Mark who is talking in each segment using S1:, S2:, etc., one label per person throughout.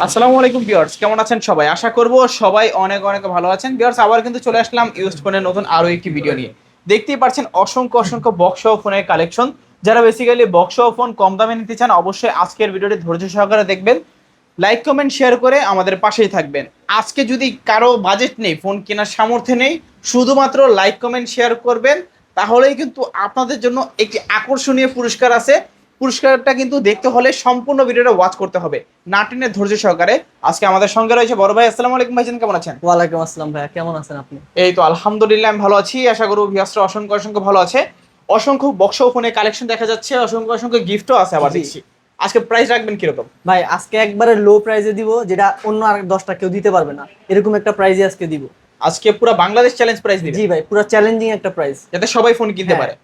S1: আসসালামু আলাইকুম ভিউয়ার্স, কেমন আছেন সবাই? আশা করব সবাই অনেক অনেক ভালো আছেন। ভিউয়ার্স, আবার কিন্তু চলে আসলাম ইউজ ফোনের নতুন আরও একটি ভিডিও নিয়ে। দেখতেই পাচ্ছেন অসংখ্য অসংখ্য বক্স ফোনের কালেকশন যারা বেসিক্যালি বক্স ফোন কম দামে নিতে চান, অবশ্যই আজকের ভিডিওটি ধৈর্য সহকারে দেখবেন। লাইক কমেন্ট শেয়ার করে আমাদের পাশেই থাকবেন। আজকে যদি কারও বাজেট নেই ফোন কেনার সামর্থ্য নেই, শুধুমাত্র লাইক কমেন্ট শেয়ার করবেন, তাহলেই কিন্তু আপনাদের জন্য একটি আকর্ষণীয় পুরস্কার আছে। পুরস্কারটা কিন্তু দেখতে হলে সম্পূর্ণ ভিডিওটা ওয়াচ করতে হবে। নাটিনের ধৈর্য সহকারে আজকে আমাদের সঙ্গে রয়েছে বড় ভাই আসসালামু আলাইকুম ভাইজান কেমন আছেন?
S2: ওয়ালাইকুম আসসালাম ভাইয়া কেমন আছেন আপনি?
S1: এই তো আলহামদুলিল্লাহ আমি ভালো আছি। আশা করব ভিয়াসরা অসংখ্য অসংখ্য ভালো আছে। অসংখ্য বক্স ফোনের কালেকশন দেখা যাচ্ছে অসংখ্য অসংখ্য গিফটও আছে আবার। দেখছি। আজকে প্রাইস রাখবেন কীরকম?
S2: ভাই আজকে একবারে লো প্রাইসে দিব যেটা অন্য আর দশটা কেউ দিতে পারবে না। এরকম একটা প্রাইজে আজকে দিব।
S1: আজকে পুরো বাংলাদেশ চ্যালেঞ্জ প্রাইস দিবেন?
S2: জি ভাই পুরো চ্যালেঞ্জিং একটা প্রাইস
S1: যাতে সবাই ফোন কিনতে
S2: হ্যাঁ।
S1: পারে।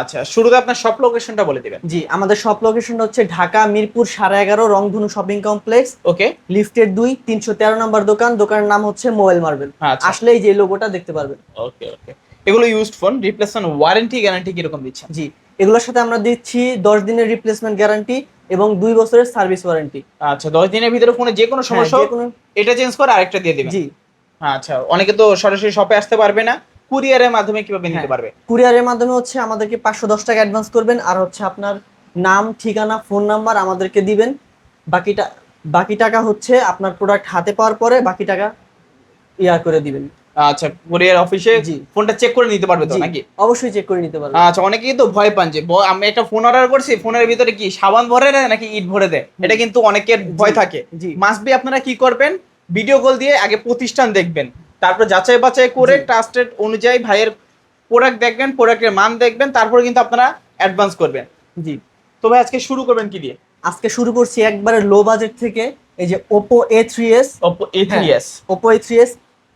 S1: আচ্ছা শুরুতে আপনার সব লোকেশনটা বলে দিবেন।
S2: জি আমাদের সব লোকেশনটা হচ্ছে ঢাকা মিরপুর সাড়ে এগারো রংধনু শপিং কমপ্লেক্স
S1: ওকে।
S2: লিফটের দুই তিনশো তেরো নম্বর দোকান দোকানের নাম হচ্ছে মোবাইল মার্বেল।
S1: আচ্ছা।
S2: আসলেই যে লোগোটা দেখতে পারবেন।
S1: Okay okay. এগুলো used phone replacement warranty guarantee কীরকম দিচ্ছেন
S2: জি এগুলোর সাথে আমরা দিচ্ছি দশ দিনের রিপ্লেসমেন্ট গ্যারান্টি এবং দুই বছরের সার্ভিস ওয়ারেন্টি
S1: আচ্ছা দশ দিনের ভিতরে ফোনে যে কোনো সমস্যা হোক, এটা চেঞ্জ করে আরেকটা দিয়ে দিবেন।
S2: জি।
S1: আচ্ছা অনেকে তো সরাসরি শপে আসতে পারবে না। কুরিয়ারের মাধ্যমে কীভাবে নিতে
S2: হ্যাঁ।
S1: পারবে?
S2: কুরিয়ারের মাধ্যমে হচ্ছে আমাদেরকে পাঁচশো দশ টাকা অ্যাডভান্স করবেন আর হচ্ছে আপনার নাম ঠিকানা ফোন নাম্বার আমাদেরকে দিবেন। বাকিটা বাকি টাকা হচ্ছে আপনার প্রোডাক্ট হাতে পাওয়ার পরে বাকি টাকা ইয়া করে দিবেন।
S1: আচ্ছা কুরিয়ার অফিসে। ফোনটা চেক করে নিতে পারবে তো নাকি?
S2: অবশ্যই চেক করে নিতে পারবে।
S1: আচ্ছা অনেকেই তো ভয় পান যে আমি একটা ফোন অর্ডার করছি ফোনের ভিতরে কি সাবান ভরে দেয় নাকি ইট ভরে দেয়? এটা কিন্তু অনেকের ভয় থাকে।
S2: জি।
S1: মাস্ট বি আপনারা কি করবেন? ভিডিও কল দিয়ে আগে প্রতিষ্ঠান দেখবেন। তারপর যাচাই বাছাই করে। ট্রাস্টেড অনুযায়ী ভাইয়ের প্রোডাক্ট দেখবেন প্রোডাক্টের মান দেখবেন তারপরে কিন্তু আপনারা অ্যাডভান্স করবেন।
S2: জি।
S1: তো ভাই আজকে শুরু করবেন কি দিয়ে?
S2: আজকে শুরু করছি একবারে লো বাজেট থেকে এই যে Oppo A three S
S1: Oppo A3s
S2: Oppo A three S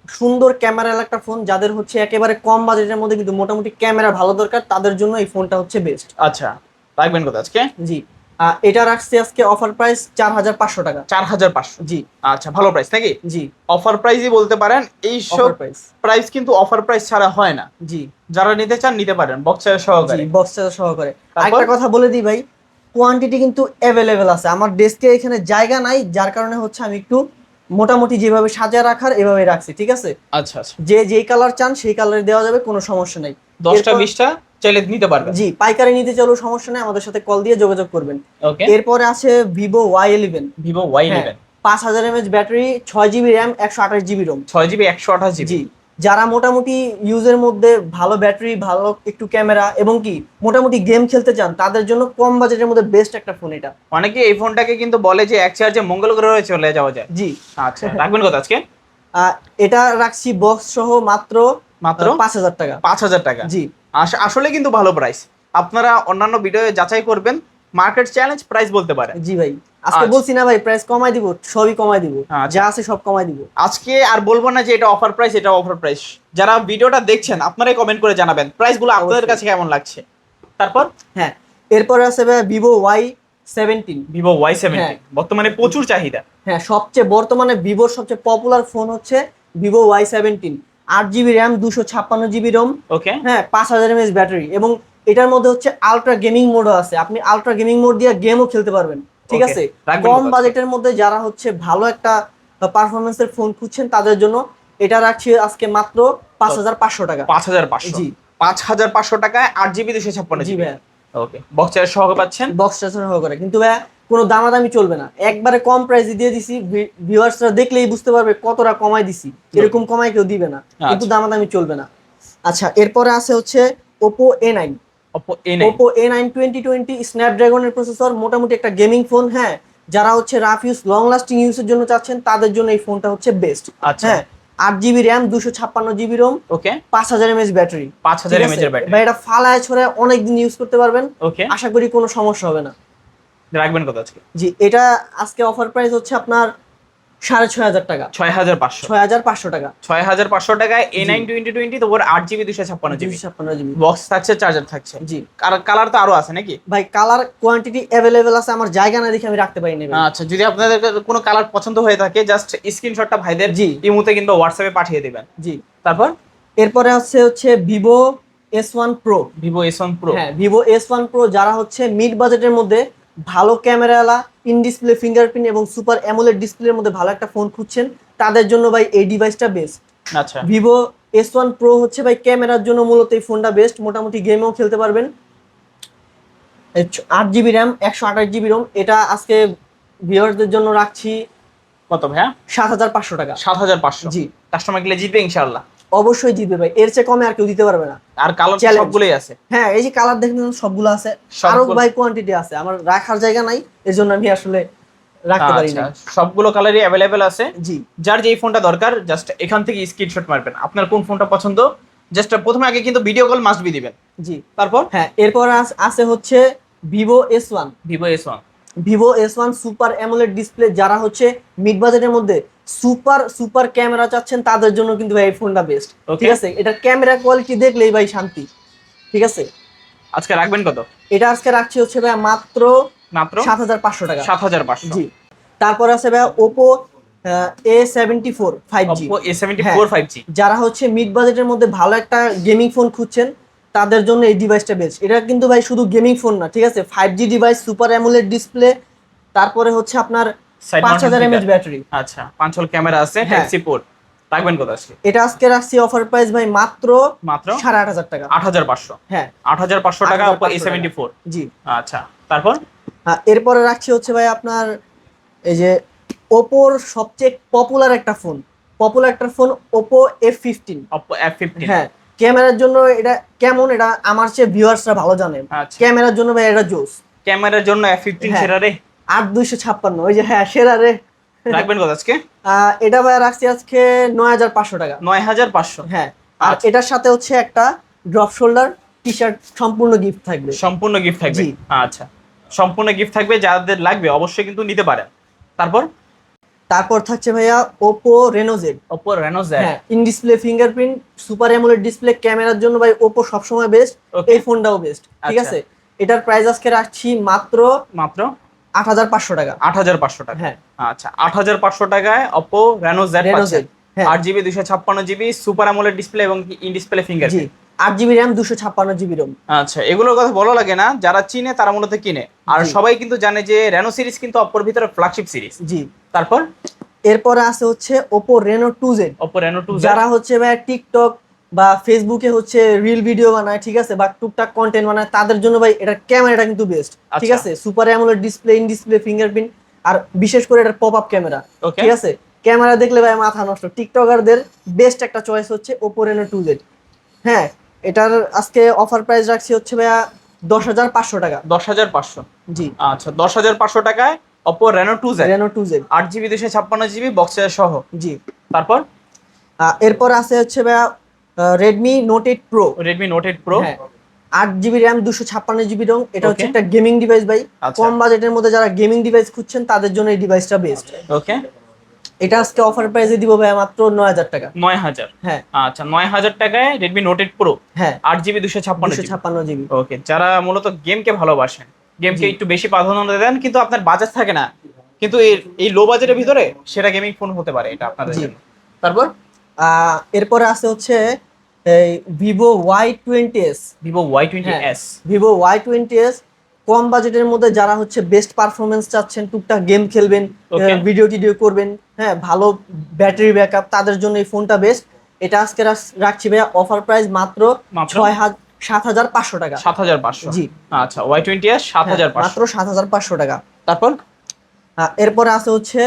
S2: সুন্দর ক্যামেরা একটা ফোন যাদের হচ্ছে একেবারে কম বাজেটের মধ্যে কিন্তু মোটামুটি ক্যামেরা ভালো দরকার তাদের জন্য এই ফোনটা হচ্ছে বেস্ট
S1: আচ্ছা রাখবেন কথা আজকে?
S2: জি। এটা রাখছি আজকে অফার প্রাইস চার হাজার পাঁচশো টাকা।
S1: চার হাজার পাঁচশো?
S2: জি।
S1: আচ্ছা ভালো প্রাইস নাকি?
S2: জি।
S1: অফার প্রাইসই বলতে পারেন এই সব
S2: প্রাইস
S1: প্রাইস কিন্তু অফার প্রাইস ছাড়া হয় না।
S2: জি।
S1: যারা নিতে চান নিতে পারেন বক্সের সহকারে।
S2: বক্স চার্জার সহকারে। একটা কথা বলে দিই ভাই কোয়ান্টিটি কিন্তু অ্যাভেলেবেল আছে। আমার ডেস্কে এখানে জায়গা নাই যার কারণে হচ্ছে আমি একটু মোটামুটি যেভাবে সাজিয়ে রাখার এভাবে রাখছি ঠিক আছে?
S1: আচ্ছা আচ্ছা।
S2: যে যেই কালার চান সেই কালারে দেওয়া যাবে কোনো সমস্যা নাই।
S1: দশটা বিশটা? চাইলে নিতে পারবেন।
S2: জি পাইকারি নিতে চাইলেও সমস্যা নেই আমাদের সাথে কল দিয়ে যোগাযোগ করবেন।
S1: ওকে
S2: এরপরে আছে Vivo Y eleven
S1: Vivo Y eleven
S2: পাঁচ হাজার এমএচ ব্যাটারি ছয় জিবি র্যাম একশো আঠাশ জিবি রোম
S1: ছয় জিবি একশো আঠাশ জিবি
S2: জি যারা মোটামুটি ইউজের মধ্যে ভালো ব্যাটারি ভালো একটু ক্যামেরা এবং কি মোটামুটি গেম খেলতে চান তাদের জন্য কম বাজেটের মধ্যে বেস্ট একটা ফোন এটা।
S1: অনেকে এই ফোনটাকে কিন্তু বলে যে এক চার্জে মঙ্গল গ্রহে চলে যাওয়া যায়।
S2: জি।
S1: আচ্ছা রাখবেন কত আজকে?
S2: এটা রাখছি বক্স সহ মাত্র
S1: মাত্র?
S2: পাঁচ হাজার টাকা।
S1: পাঁচ হাজার টাকা।
S2: জি।
S1: আসলে কিন্তু ভালো প্রাইস আপনারা অন্যান্য ভিডিও যাচাই করবেন মার্কেট চ্যালেঞ্জ প্রাইস বলতে পারে।
S2: জি ভাই আজকে
S1: আচ্ছা।
S2: বলছি না ভাই প্রাইস কমাই দিব সবই কমাই দিব।
S1: আচ্ছা।
S2: যা আছে সব কমাই দিব।
S1: আজকে আর বলব না যে এটা অফার প্রাইস এটা অফার প্রাইস যারা ভিডিওটা দেখছেন আপনারাই কমেন্ট করে জানাবেন প্রাইসগুলো আপনাদের
S2: অবশ্যই।
S1: কাছে কেমন লাগছে? তারপর?
S2: হ্যাঁ এরপরে আছে ভাই Vivo Y seventeen
S1: Vivo Y seventy
S2: হ্যাঁ।
S1: বর্তমানে প্রচুর চাহিদা।
S2: হ্যাঁ সবচেয়ে বর্তমানে ভিভোর সবচেয়ে পপুলার ফোন হচ্ছে ভিভো ওয়াই সেভেন্টিন আট জিবি র্যাম দুশো ছাপ্পান্ন জিবি রোম
S1: ওকে
S2: হ্যাঁ পাঁচ হাজার এমএস ব্যাটারি এবং এটার মধ্যে হচ্ছে আলট্রা গেমিং মোডও আছে। আপনি আলট্রা গেমিং মোড দিয়ে গেমও খেলতে পারবেন ঠিক আছে? কম বাজেটের মধ্যে যারা হচ্ছে ভালো একটা পারফরমেন্সের ফোন খুঁজছেন তাদের জন্য এটা রাখছি আজকে মাত্র পাঁচ হাজার পাঁচশো টাকা।
S1: পাঁচ হাজার পাঁচশো।
S2: জি।
S1: পাঁচ হাজার পাঁচশো টাকায় আট জিবি দুশো ছাপ্পান্ন জিবি ওকে। বক্সের সহ পাচ্ছেন?
S2: বক্স সহকারে। কিন্তু ভাইয়া কোনো দামাদামি চলবে না। একবারে কম প্রাইসে দিয়ে দিছি ভিউয়ার্সরা দেখলেই বুঝতে পারবে কতটা কমাই দিছি। এরকম কমাই কেউ দিবে না। কিন্তু
S1: আচ্ছা।
S2: দামাদামি চলবে না। আচ্ছা এরপরে আছে হচ্ছে Oppo A nine
S1: Oppo A nine
S2: Oppo A nine twenty twenty স্ন্যাপড্রাগনের processor মোটামুটি একটা গেমিং ফোন হ্যাঁ। যারা হচ্ছে রাফ ইউজ লং লাস্টিং ইউজের জন্য চাচ্ছেন তাদের জন্য এই ফোনটা হচ্ছে বেস্ট
S1: আচ্ছা।
S2: হ্যাঁ। আট জিবি র্যাম দুশো ছাপ্পান্ন জিবি রোম
S1: ওকে
S2: পাঁচ হাজার এমএচ ব্যাটারি
S1: পাঁচ হাজার এমএচ এর ব্যাটারি
S2: বা এটা ফালায় ছড়ে অনেকদিন ইউজ করতে পারবেন।
S1: ওকে
S2: আশা করি কোনো সমস্যা হবে না।
S1: রাখবেন কত আজকে।
S2: জি এটা আজকে অফার প্রাইস হচ্ছে আপনার সাড়ে ছয় হাজার টাকা।
S1: ছয় হাজার পাঁচশো।
S2: ছয় হাজার পাঁচশো টাকা।
S1: ছয় হাজার পাঁচশো টাকায় এ নাইন টোয়েন্টি টোয়েন্টি তো ওর আট জিবি দুশো ছাপ্পান্ন জিবি
S2: দুশো ছাপ্পান্ন জিবি
S1: বক্স থাকছে চার্জার থাকছে।
S2: জি।
S1: কালার তো আরও আছে নাকি?
S2: ভাই কালার কোয়ান্টিটি অ্যাভেলেবেল আছে আমার জায়গা না দেখে আমি রাখতে
S1: আচ্ছা যদি আপনাদের কোনো কালার পছন্দ হয়ে থাকে জাস্ট স্ক্রিনশটটা ভাইদের
S2: জি।
S1: ইমুতে কিংবা হোয়াটসঅ্যাপে পাঠিয়ে দিবেন।
S2: জি।
S1: তারপর?
S2: এরপরে আছে হচ্ছে Vivo S one pro
S1: Vivo S one pro
S2: হ্যাঁ ভিভো এস ওয়ান প্রো যারা হচ্ছে মিড বাজেটের মধ্যে ভালো ক্যামেরাওয়ালা ইন ডিসপ্লে ফিঙ্গারপ্রিন্ট এবং সুপার অ্যামোলেড ডিসপ্লের মধ্যে ভালো একটা ফোন খুঁজছেন। তাদের জন্য ভাই এই ডিভাইসটা বেস্ট
S1: আচ্ছা।
S2: ভিভো এস ওয়ান প্রো হচ্ছে ভাই ক্যামেরার জন্য মূলত এই ফোনটা বেস্ট মোটামুটি গেমেও খেলতে পারবেন। আট জিবি র্যাম একশো আঠাশ জিবি রোম এটা আজকে ভিউয়ারদের জন্য রাখছি
S1: কত ভাইয়া?
S2: সাত হাজার পাঁচশো টাকা।
S1: সাত হাজার পাঁচশো।
S2: জি।
S1: কাস্টমার গেলে জিতবে ইনশাল্লাহ
S2: অবশ্যই জিতবে ভাই। এর চেয়ে কমে আর কেউ দিতে পারবে না।
S1: আর কালার সবগুলোই আছে।
S2: হ্যাঁ এই যে কালার দেখেন সবগুলো আছে। আরও ভাই কোয়ান্টিটি আছে। আমার রাখার জায়গা নাই এর জন্য আমি আসলে রাখতে পারি
S1: আচ্ছা
S2: না
S1: সবগুলো কালারই অ্যাভেলেবেল আছে।
S2: জি।
S1: যার যেই ফোনটা দরকার জাস্ট এখান থেকে স্ক্রিনশট মারবেন। আপনার কোন ফোনটা পছন্দ? জাস্ট প্রথমে আগে কিন্তু ভিডিও কল মাস্ট বি দিবেন।
S2: জি।
S1: তারপর?
S2: হ্যাঁ এরপর আছে হচ্ছে Vivo S one
S1: Vivo S one
S2: Vivo S one super AMOLED display যারা হচ্ছে মিড বাজেটের মধ্যে সুপার সুপার ক্যামেরা চাচ্ছেন তাদের জন্য কিন্তু ভাই এই ফোনটা বেস্ট ঠিক আছে? এটা ক্যামেরা কোয়ালিটি দেখলেই ভাই শান্তি। ঠিক আছে?
S1: আজকে রাখবেন কত?
S2: এটা আজকে রাখছি হচ্ছে ভাই মাত্র
S1: মাত্র?
S2: সাত হাজার পাঁচশো টাকা।
S1: সাত হাজার পাঁচশো।
S2: জি। তারপর আছে ভাই Oppo A seventy four five G
S1: Oppo A74
S2: হ্যাঁ।
S1: 5G
S2: যারা হচ্ছে মিড বাজেটের মধ্যে ভালো একটা গেমিং ফোন খুঁজছেন তাদের জন্য এই ডিভাইসটা বেস্ট এটা কিন্তু ভাই শুধু গেমিং ফোন না ঠিক আছে? Five G device super AMOLED display তারপরে হচ্ছে আপনার
S1: Side
S2: পাঁচ
S1: mounted
S2: হাজার এমএচ
S1: speaker।
S2: ব্যাটারি
S1: আচ্ছা পাঁচ হল ক্যামেরা আছে
S2: হ্যাঁ।
S1: টাইপ পোর্ট রাখবেন কত আজকে?
S2: এটা আজকে রাখছি অফার প্রাইস ভাই মাত্র
S1: মাত্র?
S2: সাড়ে আট হাজার টাকা।
S1: আট হাজার পাঁচশো।
S2: হ্যাঁ।
S1: আট হাজার পাঁচশো টাকা
S2: 8,500
S1: Oppo A74
S2: জি।
S1: আচ্ছা তারপর?
S2: এরপরে রাখছি হচ্ছে ভাই আপনার এই যে ওপোর সবচেয়ে পপুলার একটা ফোন পপুলার একটা phone Oppo F fifteen
S1: Oppo F15
S2: হ্যাঁ ক্যামেরার জন্য এটা কেমন? এটা আমার চেয়ে ভিউয়ার্সরা ভালো জানে।
S1: আচ্ছা।
S2: ক্যামেরার জন্য ভাই এটা জোস।
S1: ক্যামেরার জন্য F15
S2: হ্যাঁ।
S1: সেরা রে।
S2: আট দুইশো ছাপ্পান্ন। ওই যে হ্যাঁ সেরা রে।
S1: রাখবেন কত আজকে?
S2: এটা ভাই রাখছি আজকে নয় হাজার পাঁচশো টাকা।
S1: নয় হাজার পাঁচশো।
S2: হ্যাঁ আর
S1: আচ্ছা।
S2: এটার সাথে হচ্ছে একটা ড্রপ শোল্ডার টি শার্ট সম্পূর্ণ গিফট থাকবে।
S1: সম্পূর্ণ গিফট থাকবে। আচ্ছা। সম্পূর্ণ গিফট থাকবে যাদের লাগবে অবশ্যই কিন্তু নিতে পারেন। তারপর?
S2: তারপর থাকছে ভাইয়া Oppo Reno Z
S1: Oppo Reno Z
S2: হ্যাঁ in display fingerprint super AMOLED display ক্যামেরার জন্য ভাই ওপো সবসময় বেস্ট. এই ফোনটাও বেস্ট ঠিক
S1: আচ্ছা।
S2: আছে? এটার প্রাইস আজকে রাখছি মাত্র
S1: মাত্র
S2: আট হাজার পাঁচশো টাকা।
S1: আট হাজার পাঁচশো টাকা।
S2: হ্যাঁ।
S1: আচ্ছা আট হাজার পাঁচশো টাকায় পাচ্ছেন
S2: Z, হ্যাঁ।
S1: আট জিবি দুশো ছাপ্পান্ন জিবি সুপার অ্যামোলেড ডিসপ্লে এবং ইন ডিসপ্লে ফিঙ্গার
S2: আট জিবি র্যাম দুশো ছাপ্পান্ন জিবি রোম
S1: আচ্ছা এগুলোর কথা বলা লাগে না। যারা চিনে তারা মূলত কিনে। আর সবাই কিন্তু জানে যে রেনো সিরিজ কিন্তু অপোর ভিতরে ফ্ল্যাগশিপ সিরিজ
S2: জি।
S1: তারপর?
S2: এরপরে আছে হচ্ছে Oppo Reno two Z
S1: Oppo Reno 2
S2: যারা হচ্ছে ভাই টিকটক বা ফেসবুকে হচ্ছে রিল ভিডিও বানায় ঠিক আছে? বা টুকটাক কন্টেন্ট বানায় তাদের জন্য ভাই এটার ক্যামেরাটা কিন্তু বেস্ট ঠিক
S1: আচ্ছা।
S2: আছে? Super AMOLED display in display fingerprint আর বিশেষ করে এটার পপ আপ ক্যামেরা ঠিক আছে? ক্যামেরা দেখলে ভাই মাথা নষ্ট। টিকটকারদের বেস্ট একটা চয়েস হচ্ছে ওপো রেনো টু জেড হ্যাঁ এটার আজকে অফার প্রাইস রাখছি হচ্ছে ভাইয়া দশ হাজার পাঁচশো টাকা।
S1: দশ হাজার পাঁচশো?
S2: জি।
S1: আচ্ছা দশ হাজার পাঁচশো টাকায় Oppo Reno 2 Z
S2: Reno two Z
S1: আট জিবি দুশো ছাপ্পান্ন জিবি বক্স সহ।
S2: জি।
S1: তারপর?
S2: এরপর আছে হচ্ছে ভাইয়া Redmi Note eight pro
S1: Redmi Note 8 Pro
S2: হ্যাঁ আট জিবি র্যাম দুশো ছাপ্পান্ন জিবি রং এটা হচ্ছে একটা গেমিং ডিভাইস ভাই।
S1: আচ্ছা।
S2: কম বাজেটের মধ্যে যারা গেমিং ডিভাইস খুঁজছেন তাদের জন্য এই ডিভাইসটা বেস্ট
S1: ওকে
S2: এটা আজকে অফার প্রাইসে দিব ভাই মাত্র নয় হাজার টাকা।
S1: নয় হাজার?
S2: হ্যাঁ।
S1: আচ্ছা নয় হাজার টাকায় Redmi Note 8 Pro
S2: হ্যাঁ।
S1: আট জিবি দুশো ছাপ্পান্ন
S2: দুশো ছাপ্পান্ন জিবি
S1: ওকে যারা মূলত গেমকে ভালোবাসেন গেমকে। একটু বেশি প্রাধান্য দেন কিন্তু আপনার বাজার থাকে না কিন্তু এই এই লো বাজেটের ভিতরে সেটা গেমিং ফোন হতে পারে এটা আপনাদের জন্য। তারপর
S2: আহ, এরপরে আছে হচ্ছে Vivo Y twenty S
S1: Vivo Y twenty. S
S2: Vivo Y twenty S কম বাজেটের মধ্যে যারা হচ্ছে বেস্ট পারফরমেন্স চাচ্ছেন টুকটাক গেম খেলবেন ভিডিও টিডিও করবেন হ্যাঁ ভালো ব্যাটারি ব্যাকআপ তাদের জন্য এই ফোনটা বেস্ট এটা আজকে রাখ- রাখছি ভাইয়া অফার প্রাইস মাত্র? ছয় হাজার সাত হাজার পাঁচশো টাকা।
S1: সাত হাজার পাঁচশো?
S2: জি।
S1: আচ্ছা ওয়াই টোয়েন্টি এস সাত হাজার
S2: হ্যাঁ, মাত্র সাত হাজার পাঁচশো টাকা।
S1: তারপর?
S2: এরপরে আছে হচ্ছে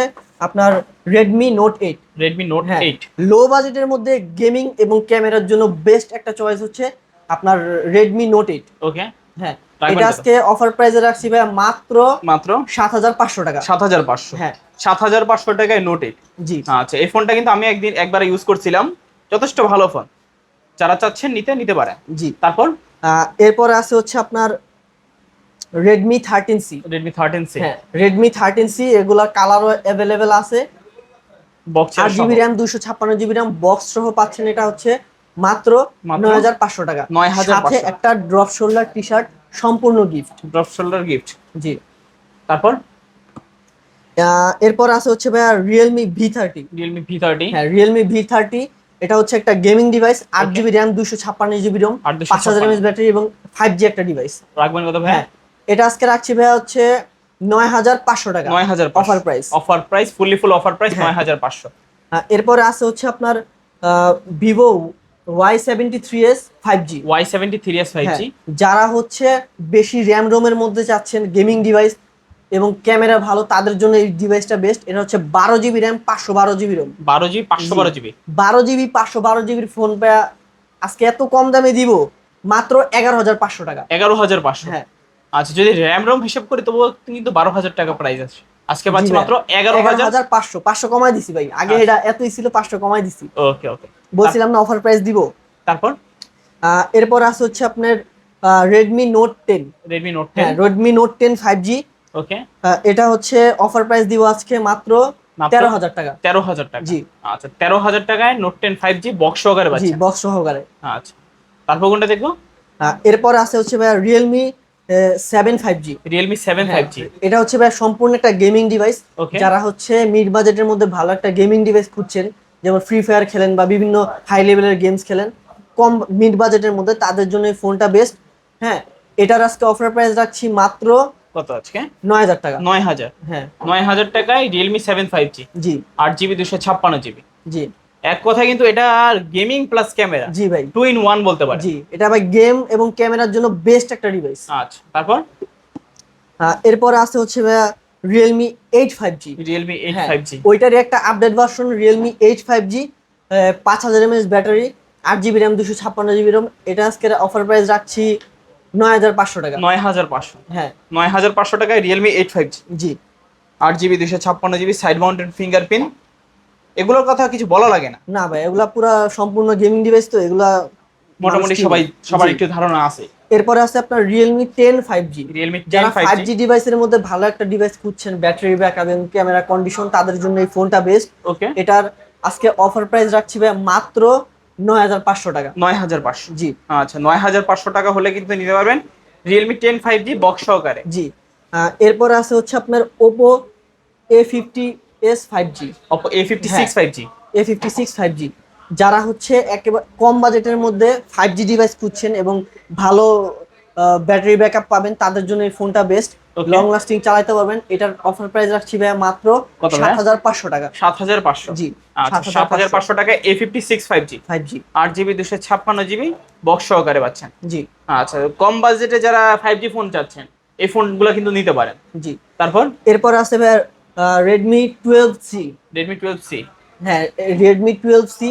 S2: আপনার Redmi Note eight
S1: Redmi Note
S2: হ্যাঁ
S1: এইট
S2: লো বাজেটের মধ্যে গেমিং এবং ক্যামেরার জন্য বেস্ট একটা চয়েস হচ্ছে আপনার রেডমি নোট এইট
S1: ওকে
S2: হ্যাঁ এটা আজকে অফার প্রাইসে রাখছি ভাই মাত্র
S1: মাত্র?
S2: সাত হাজার পাঁচশো টাকা।
S1: সাত হাজার পাঁচশো।
S2: হ্যাঁ।
S1: সাত হাজার পাঁচশো টাকায় নোট এইট
S2: জি।
S1: আচ্ছা এই ফোনটা কিন্তু আমি একদিন একবার ইউজ করছিলাম। যথেষ্ট ভালো ফোন যারা চাচ্ছেন নিতে নিতে পারেন।
S2: জি।
S1: তারপর?
S2: এরপরে আছে হচ্ছে আপনার Redmi thirteen C
S1: Redmi thirteen C
S2: হ্যাঁ রেডমি থার্টিন সি এগুলা কালারও অ্যাভেলেবেল আছে।
S1: বক্স
S2: আট জিবি র্যাম দুশো ছাপ্পান্ন জিবি র্যাম বক্স সহ পাচ্ছেন এটা হচ্ছে মাত্র? নয় হাজার পাঁচশো টাকা।
S1: 9,500
S2: সাথে একটা ড্রপ শোল্ডার টি শার্ট সম্পূর্ণ গিফট
S1: ড্রপ শোল্ডার গিফট
S2: জি।
S1: তারপর?
S2: এরপর আছে হচ্ছে ভাইয়া Realme V thirty
S1: Realme V thirty
S2: হ্যাঁ রিয়েলমি ভি থার্টি এটা হচ্ছে একটা গেমিং ডিভাইস আট. জিবি র্যাম দুশো ছাপ্পান্ন জিবি রোম পাঁচ হাজার এমএস ব্যাটারি এবং ফাইভ জি একটা ডিভাইস
S1: রাখবেন কত ভাই
S2: হ্যাঁ। এটা আজকে রাখছি ভাইয়া হচ্ছে নয় হাজার পাঁচশো টাকা
S1: নয় হাজার
S2: offer price
S1: offer price fully full offer price
S2: হ্যাঁ।
S1: নয় হাজার পাঁচশো।
S2: এরপরে আছে হচ্ছে আপনার Vivo Y seventy three S five G
S1: Y seventy three S five G
S2: হ্যাঁ, যারা হচ্ছে বেশি র্যাম রোমের মধ্যে চাচ্ছেন গেমিং ডিভাইস এবং ক্যামেরা ভালো তাদের জন্য এই ডিভাইসটা বেস্ট এটা হচ্ছে বারো জিবি র্যাম পাঁচশো বারো জিবি রোম
S1: বারো জিবি পাঁচশো বারো জিবি
S2: বারো জিবি পাঁচশো বারো জিবির ফোন আজকে এত কম দামে দিব মাত্র এগারো হাজার পাঁচশো টাকা।
S1: এগারো হাজার পাঁচশো।
S2: হ্যাঁ
S1: আচ্ছা যদি র্যাম রম হিসাব করি তবুও কিন্তু বারো হাজার টাকা প্রাইস আছে। আজকে পাচ্ছি মাত্র এগারো হাজার।
S2: পাঁচশো পাঁচশো কমাই দিছি ভাই। আগে
S1: আচ্ছা।
S2: এটা এতই ছিল পাঁচশো কমাই দিছি।
S1: ওকে ওকে
S2: বলছিলাম না অফার প্রাইস দিব।
S1: তারপর?
S2: এরপর আছে হচ্ছে আপনার Redmi Note ten
S1: Redmi Note ten
S2: Redmi Note ten five G
S1: okay
S2: এটা হচ্ছে অফার প্রাইস দিব আজকে মাত্র? তেরো হাজার টাকা।
S1: তেরো হাজার টাকা।
S2: জি।
S1: আচ্ছা তেরো হাজার টাকায় Note ten five G box সহকারে
S2: জি বক্স সহকারে।
S1: আচ্ছা। তারপর কোনটা দেখব?
S2: এরপর আছে হচ্ছে ভাই Realme seven five G.
S1: Realme seven five G
S2: এটা হচ্ছে ভাই সম্পূর্ণ একটা গেমিং ডিভাইস যারা হচ্ছে মিড বাজেটের মধ্যে ভালো একটা গেমিং ডিভাইস খুঁজছেন যেমন ফ্রি ফায়ার খেলেন বা বিভিন্ন হাই লেভেলের গেমস খেলেন কম মিড বাজেটের মধ্যে তাদের জন্য এই ফোনটা বেস্ট হ্যাঁ এটার আজকে অফার প্রাইস রাখছি মাত্র
S1: কত আজকে?
S2: নয় হাজার টাকা।
S1: নয় হাজার।
S2: হ্যাঁ।
S1: নয় হাজার টাকায় রিয়েলমি সেভেন ফাইভ জি
S2: জি।
S1: আট জিবি দুশো ছাপ্পান্ন জিবি
S2: জি।
S1: এক কথা কিন্তু এটা আর গেমিং প্লাস ক্যামেরা
S2: জি ভাই।
S1: টু ইন ওয়ান বলতে পারে
S2: জি এটা ভাই গেম এবং ক্যামেরার জন্য বেস্ট একটা ডিভাইস
S1: আচ্ছা তারপর?
S2: এরপর আছে হচ্ছে ভাইয়া Realme eight five G
S1: Realme eight five G
S2: ওইটারই একটা update version Realme eight five G পাঁচ হাজার এমএএস ব্যাটারি আট জিবি র্যাম দুশো ছাপ্পান্ন জিবি রোম এটা আজকে অফার প্রাইস রাখছি নয় হাজার পাঁচশো টাকা।
S1: নয় হাজার পাঁচশো।
S2: হ্যাঁ।
S1: নয় হাজার পাঁচশো টাকায় রিয়েলমি এইট ফাইভ জি
S2: জি।
S1: আট জিবি দুশো ছাপ্পান্ন জিবি সাইড মাউন্টেড ফিঙ্গারপ্রিন্ট এগুলোর কথা কিছু বলা লাগে না।
S2: না ভাই এগুলা পুরা সম্পূর্ণ গেমিং ডিভাইস তো এগুলা
S1: মোটামুটি সবাই সবার একটু ধারণা আছে।
S2: এরপরে আছে আপনার Realme ten five G
S1: Realme ten
S2: যারা
S1: ফাইভ
S2: ফাইভ
S1: জি
S2: জি ডিভাইসের মধ্যে ভালো একটা ডিভাইস খুঁজছেন ব্যাটারি ব্যাকআপ এবং ক্যামেরা কন্ডিশন তাদের জন্য এই ফোনটা বেস্ট
S1: ওকে
S2: এটার আজকে অফার প্রাইস রাখছি ভাই মাত্র নয় হাজার পাঁচশো টাকা।
S1: নয় হাজার পাঁচশো।
S2: জি।
S1: আচ্ছা নয় হাজার পাঁচশো টাকা হলে কিন্তু নিতে পারবেন Realme ten five G box সহকারে।
S2: জি। এরপরে আছে হচ্ছে আপনার Oppo A fifty S five G.
S1: Oppo A fifty. Six five G.
S2: A fifty six five G. যারা হচ্ছে একেবারে কম বাজেটের মধ্যে ফাইভ জি ডিভাইস খুঁজছেন এবং ভালো ব্যাটারি ব্যাকআপ পাবেন তাদের জন্য এই ফোনটা বেস্ট লং লাস্টিং চালাতে পারবেন। এটার অফার প্রাইস রাখছি ভাইয়া মাত্র সাত হাজার পাঁচশো টাকা।
S1: সাত হাজার পাঁচশো।
S2: জি
S1: আচ্ছা সাত হাজার পাঁচশো টাকায় A fifty six five G.
S2: Five G.
S1: আট জিবি দুশো ছাপ্পান্ন জিবি বক্স সহকারে পাচ্ছেন।
S2: জি।
S1: আচ্ছা কম বাজেটে যারা ফাইভ জি ফোন চাচ্ছেন এই ফোনগুলো কিন্তু নিতে পারেন।
S2: জি।
S1: তারপর?
S2: এরপর আছে ভাইয়া Redmi twelve C
S1: Redmi twelve C
S2: হ্যাঁ রেডমি টুয়েলভ সি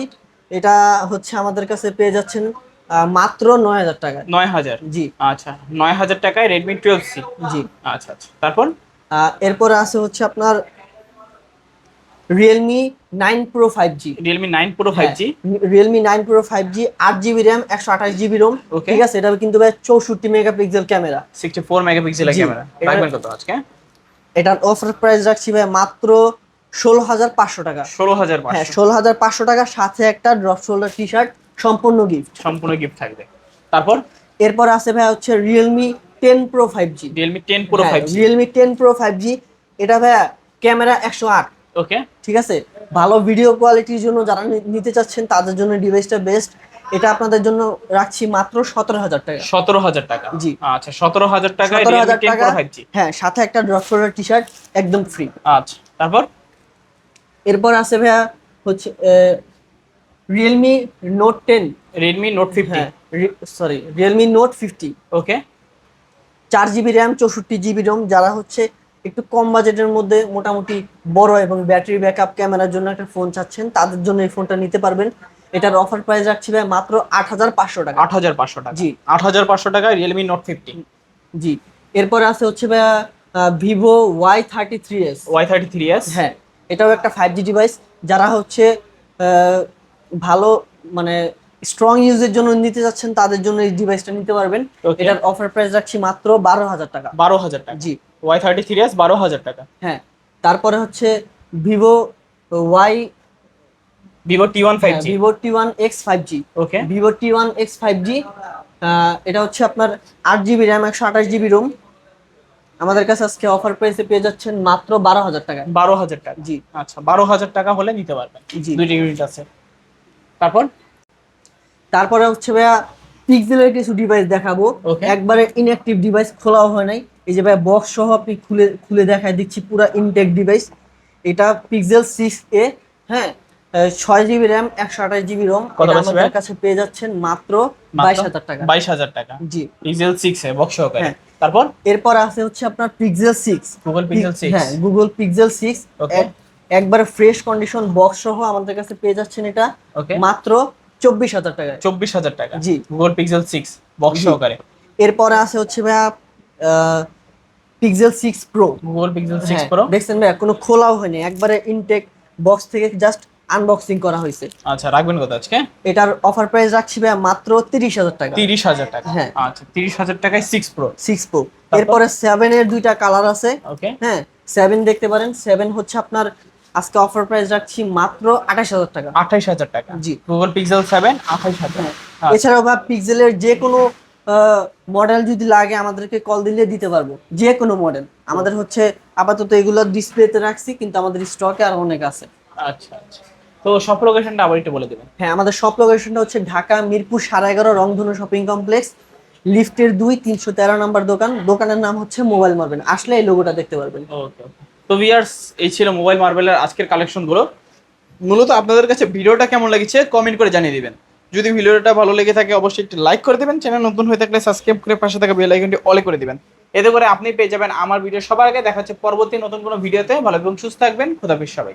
S2: এটা হচ্ছে আমাদের কাছে পেয়ে যাচ্ছেন মাত্র নয় হাজার টাকায়
S1: নয় হাজার?
S2: জি।
S1: আচ্ছা নয় হাজার টাকায় রেডমি টুয়েলভ সি
S2: জি।
S1: আচ্ছা আচ্ছা। তারপর?
S2: এরপরে আছে হচ্ছে আপনার Realme nine pro five G
S1: Realme nine pro five G
S2: Realme nine pro five G আট জিবি র্যাম একশো আঠাশ জিবি রোম. ঠিক আছে এটা কিন্তু ভাই চৌষট্টি মেগাপিক্সেল ক্যামেরা
S1: সিক্সটি ফোর মেগাপিক্সেলের
S2: জি,
S1: ক্যামেরা কত আজকে?
S2: এটার অফার প্রাইস রাখছি ভাই মাত্র ষোলো হাজার পাঁচশো টাকা।
S1: ষোলো হাজার
S2: হ্যাঁ ষোলো হাজার পাঁচশো টাকা সাথে একটা ড্রপ শোল্ডার টি শার্ট সম্পূর্ণ গিফট
S1: সম্পূর্ণ গিফট থাকবে। তারপর?
S2: এরপর আছে ভাই হচ্ছে Realme ten pro five G
S1: Realme ten pro five G
S2: Realme ten pro five G এটা ভাই ক্যামেরা একশো আট।
S1: ওকে।
S2: ঠিক আছে? ভালো ভিডিও কোয়ালিটির জন্য যারা নিতে চাচ্ছেন তাদের জন্য ডিভাইসটা বেস্ট এটা আপনাদের জন্য রাখছি মাত্র সতেরো হাজার টাকা।
S1: সতেরো হাজার টাকা?
S2: জি।
S1: আচ্ছা সতেরো হাজার টাকায়
S2: সতেরো হাজার টাকা। হ্যাঁ সাথে একটা ড্রপ টি শার্ট একদম ফ্রি
S1: আচ্ছা তারপর?
S2: এরপর আছে ভাইয়া হচ্ছে Realme note ten
S1: Redmi note fifty
S2: হ্যাঁ sorry Realme note fifty
S1: okay
S2: চার জিবি র্যাম চৌষট্টি জিবি রোম যারা হচ্ছে একটু কম বাজেটের মধ্যে মোটামুটি বড় এবং ব্যাটারি ব্যাকআপ ক্যামেরার জন্য একটা ফোন চাচ্ছেন তাদের জন্য এই ফোনটা নিতে পারবেন। এটার অফার প্রাইস রাখছি ভাই মাত্র আট হাজার পাঁচশো টাকা।
S1: আট হাজার পাঁচশো টাকা।
S2: জি।
S1: আট হাজার পাঁচশো টাকায় রিয়েলমি নোট ফিফটি
S2: জি। এরপরে আছে হচ্ছে ভাইয়া Vivo Y thirty three S
S1: Y thirty three S
S2: হ্যাঁ এটাও একটা ফাইভ জি ডিভাইস যারা হচ্ছে ভালো মানে স্ট্রং ইউজের জন্য নিতে যাচ্ছেন তাদের জন্য এই ডিভাইসটা নিতে পারবেন. এটার অফার প্রাইস রাখছি মাত্র বারো হাজার টাকা।
S1: বারো হাজার টাকা।
S2: জি।
S1: ওয়াই থার্টি থ্রি এস বারো হাজার টাকা।
S2: হ্যাঁ তারপরে হচ্ছে Vivo Y
S1: Vivo T one five G
S2: Vivo T one X five G
S1: okay
S2: Vivo T one X five G এটা হচ্ছে আপনার আট জিবি র্যাম একশো আঠাশ জিবি রোম আমাদের কাছে আজকে অফার প্রাইসে পেয়ে যাচ্ছেন মাত্র বারো হাজার টাকা
S1: বারো হাজার টাকা।
S2: জি।
S1: আচ্ছা বারো হাজার টাকা হলে নিতে পারবেন।
S2: জি।
S1: দুইটা ইউনিট আছে। তারপর?
S2: তারপরে হচ্ছে ভাইয়া পিক্সেলের কিছু ডিভাইস দেখাবো. একবারে ইনঅ্যাক্টিভ ডিভাইস খোলাও হয় নাই। এই যে ভাই বক্স সহ আপনি খুলে খুলে দেখায় দিচ্ছি পুরো ইনটেক ডিভাইস এটা পিক্সেল সিক্স এ হ্যাঁ? ছয় জিবি র্যাম একশো আঠাশ জিবি রোম আমাদের কাছে পেয়ে যাচ্ছেন মাত্র বাইশ হাজার টাকা।
S1: বাইশ হাজার টাকা।
S2: জি।
S1: পিক্সেল সিক্স এ বক্স সহকারে।
S2: হ্যাঁ।
S1: তারপর?
S2: এরপর আছে হচ্ছে আপনার Pixel six
S1: Google Pixel six
S2: হ্যাঁ গুগল পিক্সেল সিক্স. একবারে ফ্রেশ কন্ডিশন বক্স সহ আমাদের কাছে পেয়ে যাচ্ছেন এটা। মাত্র চব্বিশ হাজার টাকায়।
S1: চব্বিশ হাজার টাকা।
S2: জি।
S1: গুগল পিক্সেল সিক্স বক্স সহকারে।
S2: এরপরে আছে হচ্ছে ভাইয়া Pixel six pro
S1: Google Pixel six pro
S2: দেখছেন ভাইয়া কোনো খোলাও হয়নি। একবারে ইনটেক বক্স থেকে জাস্ট আনবক্সিং করা হয়েছে।
S1: আচ্ছা রাখবেন কত আজকে?
S2: এটার অফার প্রাইস রাখছি ভাইয়া মাত্র তিরিশ হাজার টাকা।
S1: তিরিশ হাজার টাকা।
S2: হ্যাঁ।
S1: আচ্ছা তিরিশ হাজার টাকায় সিক্স প্রো
S2: সিক্স প্রো এরপরে সেভেন এর দুইটা কালার আছে।
S1: ওকে
S2: হ্যাঁ সেভেন দেখতে পারেন। সেভেন হচ্ছে আপনার আজকে অফার প্রাইস রাখছি মাত্র আঠাশ হাজার টাকা।
S1: আঠাইশ হাজার টাকা।
S2: জি।
S1: গুগল পিক্সেল সেভেন আঠাইশ হাজার। আচ্ছা।
S2: এছাড়াও বা পিক্সেলের যে কোনো মডেল যদি লাগে আমাদেরকে কল দিলে দিতে পারব। যে কোনো মডেল আমাদের হচ্ছে আপাতত এগুলো ডিসপ্লেতে রাখছি কিন্তু আমাদের স্টকে আর অনেক আছে।
S1: আচ্ছা আচ্ছা। তো সব লোকেশনটা আবার একটু বলে দেবেন।
S2: হ্যাঁ আমাদের সব লোকেশনটা হচ্ছে ঢাকা মিরপুর সাড়ে এগারো রংধনু শপিং কমপ্লেক্স লিফটের দুই তিনশো তেরো নম্বর দোকান। দোকানের নাম হচ্ছে মোবাইল মারবেন আসলে এই লোগোটা দেখতে পারবেন।
S1: ওকে তো ভিয়ার্স এই ছিল মোবাইল মার্বেলের আজকের কালেকশনগুলো মূলত আপনাদের কাছে ভিডিওটা কেমন লেগেছে কমেন্ট করে জানিয়ে দিবেন। যদি ভিডিওটা ভালো লেগে থাকে অবশ্যই একটি লাইক করে দেবেন। চ্যানেল নতুন হয়ে থাকলে সাবস্ক্রাইব করে পাশে থাকা বেল আইকনটি অলে করে দিবেন। এতে করে আপনি পেয়ে যাবেন আমার ভিডিও সবার আগে। দেখা হচ্ছে পরবর্তী নতুন কোনো ভিডিওতে ভালো এবং সুস্থ থাকবেন। খোদাফিজ সবাই